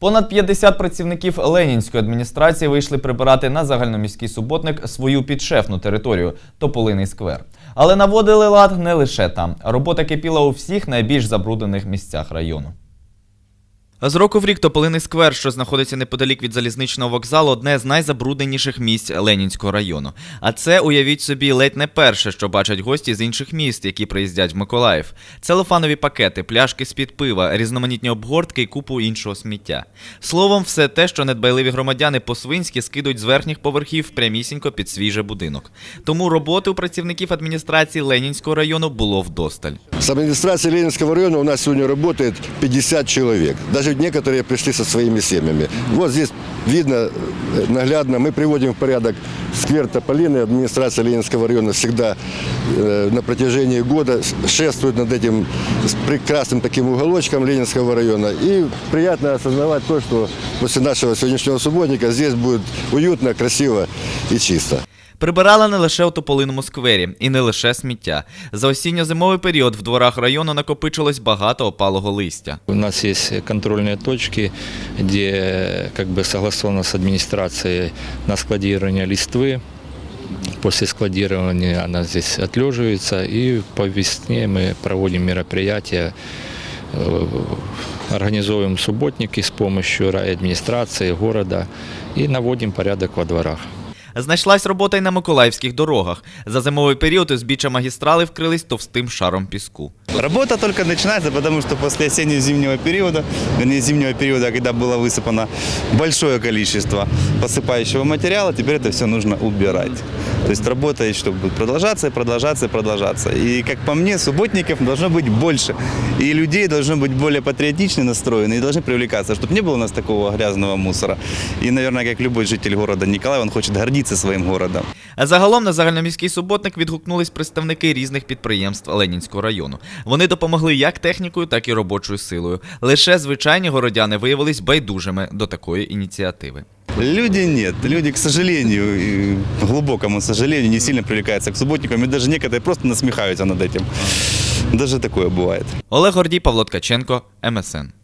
Понад 50 працівників Ленінської адміністрації вийшли прибирати на загальноміський суботник свою підшефну територію Тополиний сквер. Але наводили лад не лише там. Робота кипіла у всіх найбільш забруднених місцях району. З року в рік Тополиний сквер, що знаходиться неподалік від залізничного вокзалу, одне з найзабрудненіших місць Ленінського району. А це, уявіть собі, ледь не перше, що бачать гості з інших міст, які приїздять в Миколаїв. Целофанові пакети, пляшки з-під пива, різноманітні обгортки і купу іншого сміття. Словом, все те, що недбайливі громадяни по-свинськи скидуть з верхніх поверхів прямісінько під свіже будинок. Тому роботи у працівників адміністрації Ленінського району було вдосталь. С администрацией Ленинского района у нас сегодня работает 50 человек Даже некоторые пришли со своими семьями. Вот здесь видно э, наглядно, мы приводим в порядок сквер Тополины. Администрация Ленинского района всегда э, на протяжении года шествует над этим с прекрасным таким уголочком Ленинского района. И приятно осознавать то, что после нашего сегодняшнего субботника здесь будет уютно, красиво и чисто. Прибирали не лише у Тополиному сквері і не лише сміття. За осінньо-зимовий період в дворах району накопичилось багато опалого листя. У нас есть контрольные точки, где как бы согласовано с администрацией на складирование листвы. После складирования она здесь отлеживается, и по весне мы проводим мероприятия, э, организовываем субботники с помощью райадминистрации города и наводим порядок во дворах. Знайшлась робота й на миколаївських дорогах. За зимовий період узбіччя магістрали вкрились товстим шаром піску. Работа только начинается, потому что после осенне-зимнего периода, вернее зимнего периода, когда было высыпано большое количество посыпающего материала, теперь это все нужно убирать. То есть работа еще будет продолжаться и продолжаться и продолжаться. И как по мне, субботников должно быть больше. И людей должно быть более патриотично настроены и должны привлекаться, чтобы не было у нас такого грязного мусора. И, наверное, как любой житель города Николаев, он хочет гордиться своим городом. А загалом на загальноміський суботник відгукнулись представники різних підприємств Ленінського району. Вони допомогли як технікою, так і робочою силою. Лише звичайні городяни виявились байдужими до такої ініціативи. Люди нет. Люди, к сожалению, и глубокому сожалению, не сильно привлекаются к субботникам. И даже некоторые просто насмехаются над этим. Даже такое бывает. Олег Гордій, Павло Ткаченко, МСН.